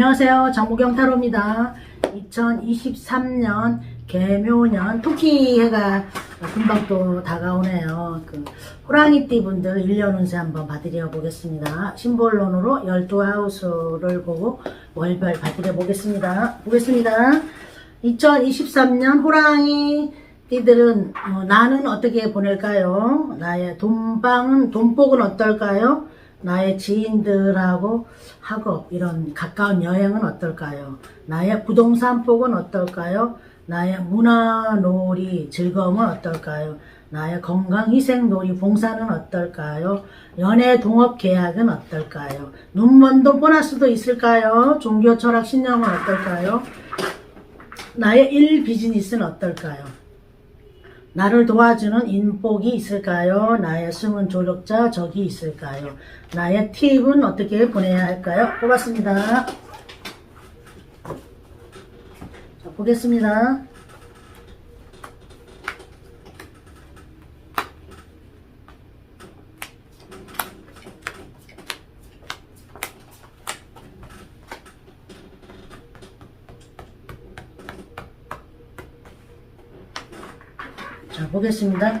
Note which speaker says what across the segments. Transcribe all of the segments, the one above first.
Speaker 1: 안녕하세요. 정무경 타로입니다. 2023년 개묘년 토끼해가 금방 또 다가오네요. 그 호랑이띠 분들 1년 운세 한번 봐드려 보겠습니다. 심볼론으로 12하우스를 보고 월별 봐드려 보겠습니다. 보겠습니다. 2023년 호랑이 띠들은 어, 나는 어떻게 보낼까요? 나의 돈방은 돈복은 어떨까요? 나의 지인들하고 학업 이런 가까운 여행은 어떨까요? 나의 부동산 폭은 어떨까요? 나의 문화놀이 즐거움은 어떨까요? 나의 건강 희생놀이 봉사는 어떨까요? 연애 동업 계약은 어떨까요? 눈먼 돈 보너스도 있을까요? 종교 철학 신념은 어떨까요? 나의 일 비즈니스는 어떨까요? 나를 도와주는 인복이 있을까요? 나의 숨은 조력자 적이 있을까요? 나의 팁은 어떻게 보내야 할까요? 뽑았습니다. 자, 보겠습니다. 자, 보겠습니다.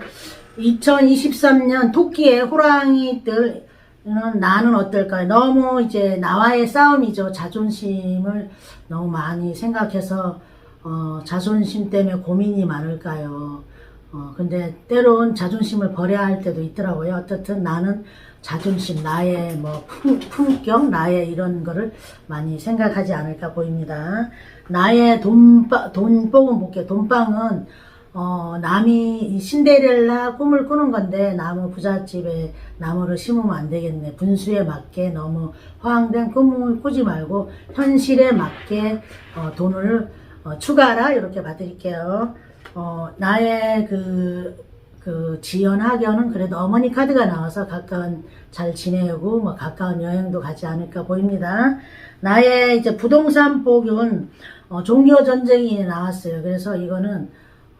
Speaker 1: 2023년 토끼의 호랑이들, 은 나는 어떨까요? 너무 이제 나와의 싸움이죠. 자존심을 너무 많이 생각해서, 어, 자존심 때문에 고민이 많을까요? 어, 근데 때론 자존심을 버려야 할 때도 있더라고요. 어떻든 나는 자존심, 나의 뭐 품, 품격, 나의 이런 거를 많이 생각하지 않을까 보입니다. 나의 돈바, 돈복은 볼게요. 돈방은 어, 남이 이 신데렐라 꿈을 꾸는 건데 나무 부잣집에 나무를 심으면 안 되겠네. 분수에 맞게 너무 허황된 꿈을 꾸지 말고 현실에 맞게 어, 돈을 어, 추가하라 이렇게 봐드릴게요. 어, 나의 그, 그 지연 학연은 그래도 어머니 카드가 나와서 가까운 잘 지내고 뭐 가까운 여행도 가지 않을까 보입니다. 나의 이제 부동산 복은 어, 종교 전쟁이 나왔어요. 그래서 이거는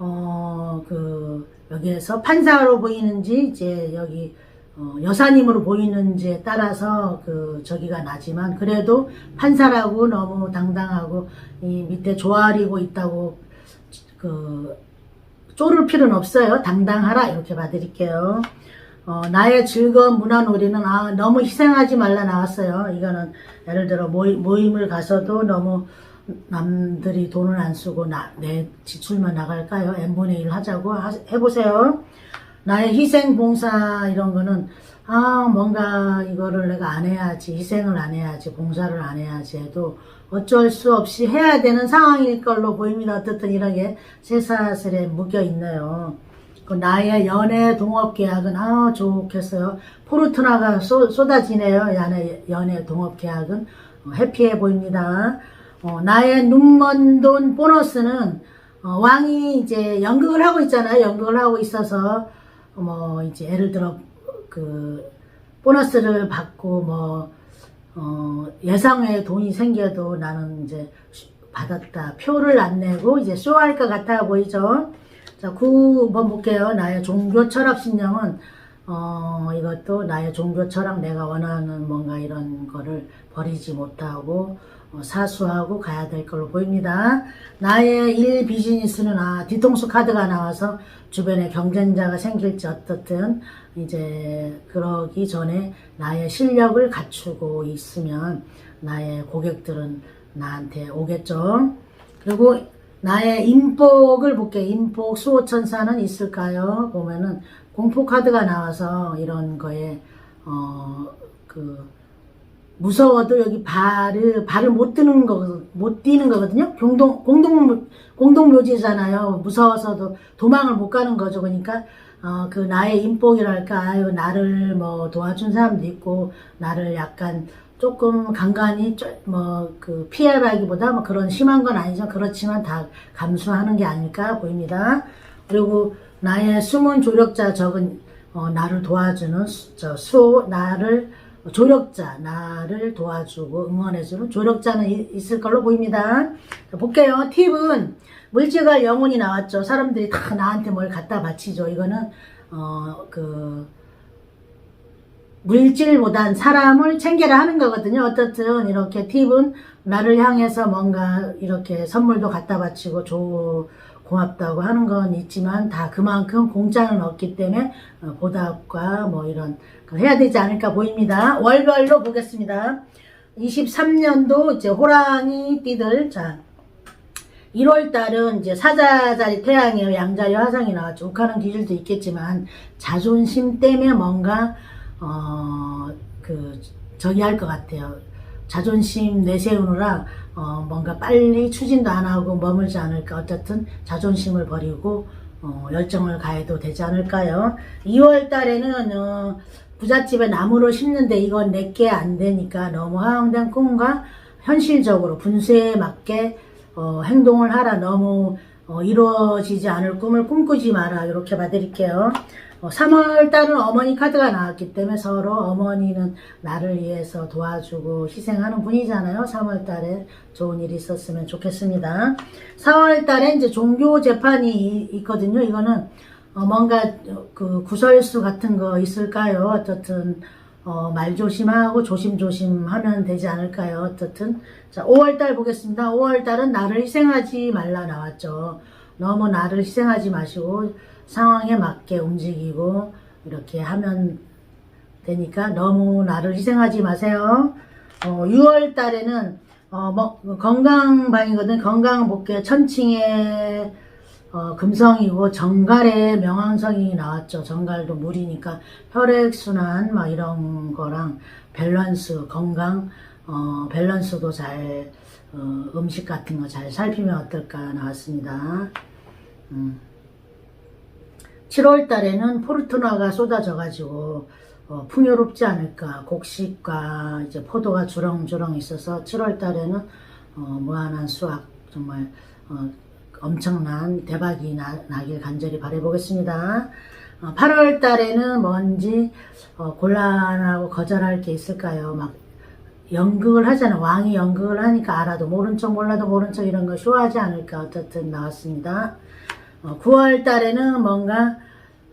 Speaker 1: 어, 그, 여기에서 판사로 보이는지, 이제 여기, 어, 여사님으로 보이는지에 따라서 그, 저기가 나지만, 그래도 판사라고 너무 당당하고, 이 밑에 조아리고 있다고, 그, 쪼를 필요는 없어요. 당당하라. 이렇게 봐드릴게요. 어, 나의 즐거운 문화놀이는, 아, 너무 희생하지 말라 나왔어요. 이거는, 예를 들어, 모임, 모임을 가서도 너무, 남들이 돈을 안 쓰고 나, 내 지출만 나갈까요? n분의 1 하자고 하, 해보세요. 나의 희생, 봉사 이런 거는 아 뭔가 이거를 내가 안 해야지 희생을 안 해야지 봉사를 안 해야지 해도 어쩔 수 없이 해야 되는 상황일 걸로 보입니다. 어떻든 이런 게 쇠사슬에 묶여 있네요. 그 나의 연애 동업 계약은 아 좋겠어요. 포르투나가 쏟, 쏟아지네요. 연애, 연애 동업 계약은 어, 해피해 보입니다. 어, 나의 눈먼 돈 보너스는 어, 왕이 이제 연극을 하고 있잖아요. 연극을 하고 있어서 어, 뭐 이제 예를 들어 그 보너스를 받고 뭐 어, 예상외 돈이 생겨도 나는 이제 받았다. 표를 안 내고 이제 쇼할 것 같아 보이죠? 자, 9번 볼게요. 나의 종교 철학 신념은 어, 이것도 나의 종교 철학 내가 원하는 뭔가 이런 거를 버리지 못하고 어, 사수하고 가야 될 걸로 보입니다. 나의 일 비즈니스는 아, 뒤통수 카드가 나와서 주변에 경쟁자가 생길지 어떻든 이제 그러기 전에 나의 실력을 갖추고 있으면 나의 고객들은 나한테 오겠죠. 그리고 나의 인복을 볼게요. 인복 수호천사는 있을까요? 보면은 공포 카드가 나와서 이런 거에 어 그 무서워도 여기 발을 발을 못 뜨는 거못 뛰는 거거든요. 공동 공동 공동 묘지잖아요. 무서워서도 도망을 못 가는 거죠. 그러니까 어, 그 나의 인복이랄까 아유, 나를 뭐 도와준 사람도 있고 나를 약간 조금 간간히 뭐 그 피해라기보다 뭐 그런 심한 건 아니죠. 그렇지만 다 감수하는 게 아닐까 보입니다. 그리고 나의 숨은 조력자 적은 어, 나를 도와주는 수, 저, 수 나를 조력자, 나를 도와주고 응원해주는 조력자는 이- 있을 걸로 보입니다. 자, 볼게요. 팁은 물질과 영혼이 나왔죠. 사람들이 다 나한테 뭘 갖다 바치죠. 이거는 어, 그 물질보단 사람을 챙겨라 하는 거거든요. 어떻든 이렇게 팁은 나를 향해서 뭔가 이렇게 선물도 갖다 바치고 조 고맙다고 하는 건 있지만 다 그만큼 공짜는 없기 때문에 어, 보답과 뭐 이런 거 해야 되지 않을까 보입니다. 월별로 보겠습니다. 23년도 이제 호랑이 띠들 자 1월 달은 이제 사자자리 태양이에요. 양자리 화상이 나왔죠. 욱하는 기질도 있겠지만 자존심 때문에 뭔가 어 그 저기 할 것 같아요. 자존심 내세우느라 어 뭔가 빨리 추진도 안 하고 머물지 않을까. 어쨌든 자존심을 버리고 어 열정을 가해도 되지 않을까요? 2월 달에는 어 부잣집에 나무를 심는데 이건 내게 안 되니까 너무 허황된 꿈과 현실적으로 분수에 맞게 어, 행동을 하라. 너무 어, 이루어지지 않을 꿈을 꿈꾸지 마라. 이렇게 봐드릴게요. 어, 3월 달은 어머니 카드가 나왔기 때문에 서로 어머니는 나를 위해서 도와주고 희생하는 분이잖아요. 3월 달에 좋은 일이 있었으면 좋겠습니다. 4월 달에 이제 종교 재판이 이- 있거든요. 이거는 어, 뭔가 그 구설수 같은 거 있을까요? 어떻든 어, 말 조심하고 조심조심 하면 되지 않을까요? 어떻든. 자, 5월달 보겠습니다. 5월달은 나를 희생하지 말라 나왔죠. 너무 나를 희생하지 마시고 상황에 맞게 움직이고 이렇게 하면 되니까 너무 나를 희생하지 마세요. 어, 6월 달에는 어, 뭐, 건강방이거든. 건강복귀 천칭에 어, 금성이고 정갈에 명왕성이 나왔죠. 정갈도 물이니까 혈액순환 막 이런 거랑 밸런스 건강 어, 밸런스도 잘 어, 음식 같은 거 잘 살피면 어떨까 나왔습니다. 음. 7월 달에는 포르투나가 쏟아져 가지고 어, 풍요롭지 않을까 곡식과 이제 포도가 주렁주렁 있어서 7월 달에는 어, 무한한 수확 정말 어, 엄청난 대박이 나, 나길 간절히 바라보겠습니다. 어, 8월 달에는 뭔지 어, 곤란하고 거절할 게 있을까요? 막 연극을 하잖아. 왕이 연극을 하니까 알아도 모른 척 몰라도 모른 척 이런 거 쇼하지 않을까 어쨌든 나왔습니다. 어, 9월 달에는 뭔가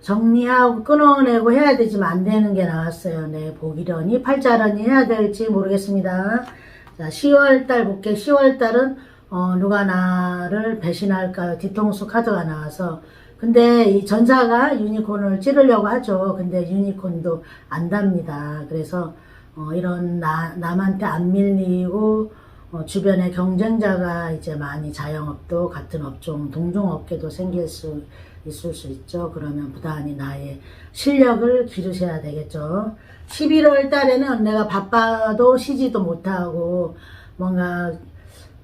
Speaker 1: 정리하고 끊어내고 해야 되지만 안 되는 게 나왔어요. 네, 보기련이 팔자련이 해야 될지 모르겠습니다. 자, 10월 달 볼게. 10월 달은 어, 누가 나를 배신할까요? 뒤통수 카드가 나와서 근데 이 전사가 유니콘을 찌르려고 하죠. 근데 유니콘도 안답니다. 그래서 어, 이런 나, 남한테 안 밀리고 어, 주변에 경쟁자가 이제 많이 자영업도 같은 업종, 동종업계도 생길 수 있을 수 있죠. 그러면 부단히 나의 실력을 기르셔야 되겠죠. 11월 달에는 내가 바빠도 쉬지도 못하고 뭔가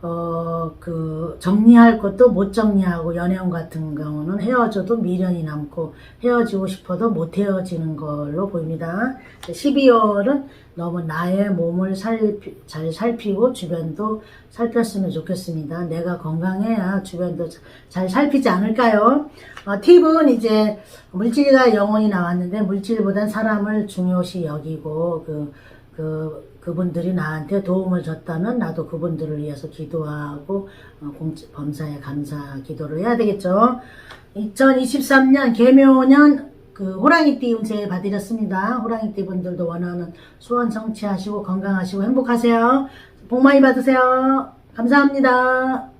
Speaker 1: 어, 그, 정리할 것도 못 정리하고, 연애운 같은 경우는 헤어져도 미련이 남고, 헤어지고 싶어도 못 헤어지는 걸로 보입니다. 12월은 너무 나의 몸을 살피, 잘 살피고, 주변도 살폈으면 좋겠습니다. 내가 건강해야 주변도 잘 살피지 않을까요? 어, 팁은 이제, 물질과 영혼이 나왔는데, 물질보단 사람을 중요시 여기고, 그, 그 그분들이 나한테 도움을 줬다면 나도 그분들을 위해서 기도하고 어, 공, 범사에 감사 기도를 해야 되겠죠. 2023년 개묘년 그 호랑이띠 운세 봐드렸습니다. 호랑이띠 분들도 원하는 소원 성취하시고 건강하시고 행복하세요. 복 많이 받으세요. 감사합니다.